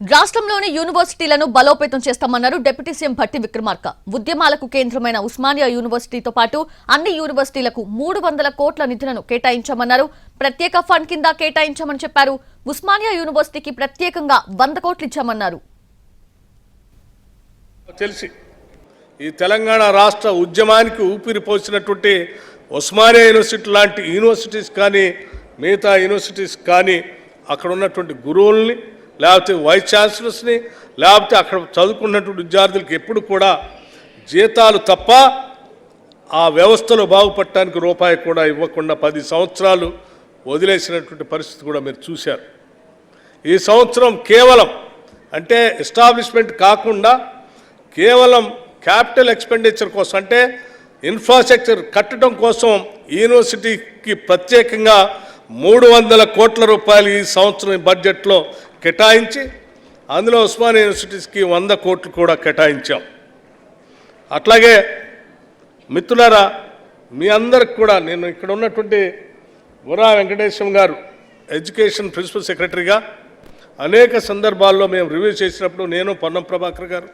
రాష్ట్రంలోని యూనివర్సిటీలను బలోపేతం చేస్తామన్నారు డిప్యూటీ సీఎం భట్టి విక్రమార్క. ఉద్యమాలకు కేంద్రమైన ఉస్మానియా యూనివర్సిటీతో పాటు అన్ని యూనివర్సిటీలకు మూడు వందల కోట్ల నిధులను కేటాయించామన్నారు. ప్రత్యేక ఫండ్ కింద కేటాయించామని చెప్పారు. ఉస్మానియా యూనివర్సిటీకి ప్రత్యేకంగా వంద కోట్లు ఇచ్చామన్నారు. తెలిసి ఈ తెలంగాణ రాష్ట్ర ఉద్యమానికి ఊపిరి పోసినటువంటి ఉస్మానియా యూనివర్సిటీ లాంటి యూనివర్సిటీస్ కానీ మిగతా యూనివర్సిటీస్ కానీ అక్కడ ఉన్నటువంటి గురువుల్ని లేకపోతే వైస్ ఛాన్సలర్స్ని లేకపోతే అక్కడ చదువుకున్నటువంటి విద్యార్థులకు ఎప్పుడు కూడా జీతాలు తప్ప ఆ వ్యవస్థలో బాగుపడటానికి రూపాయి కూడా ఇవ్వకుండా పది సంవత్సరాలు వదిలేసినటువంటి పరిస్థితి కూడా మీరు చూశారు. ఈ సంవత్సరం కేవలం అంటే ఎస్టాబ్లిష్మెంట్ కాకుండా కేవలం క్యాపిటల్ ఎక్స్పెండిచర్ కోసం అంటే ఇన్ఫ్రాస్ట్రక్చర్ కట్టడం కోసం యూనివర్సిటీకి ప్రత్యేకంగా మూడు వందల కోట్ల రూపాయలు ఈ సంవత్సరం బడ్జెట్లో కేటాయించి అందులో ఉస్మానియా యూనివర్సిటీస్కి వంద కోట్లు కూడా కేటాయించాం. అట్లాగే మిత్రులారా మీ అందరికి కూడా నేను ఇక్కడ ఉన్నటువంటి ఉరా వెంకటేశ్వరం గారు ఎడ్యుకేషన్ ప్రిన్సిపల్ సెక్రటరీగా అనేక సందర్భాల్లో మేము రివ్యూ చేసినప్పుడు నేను పొన్నం ప్రభాకర్ గారు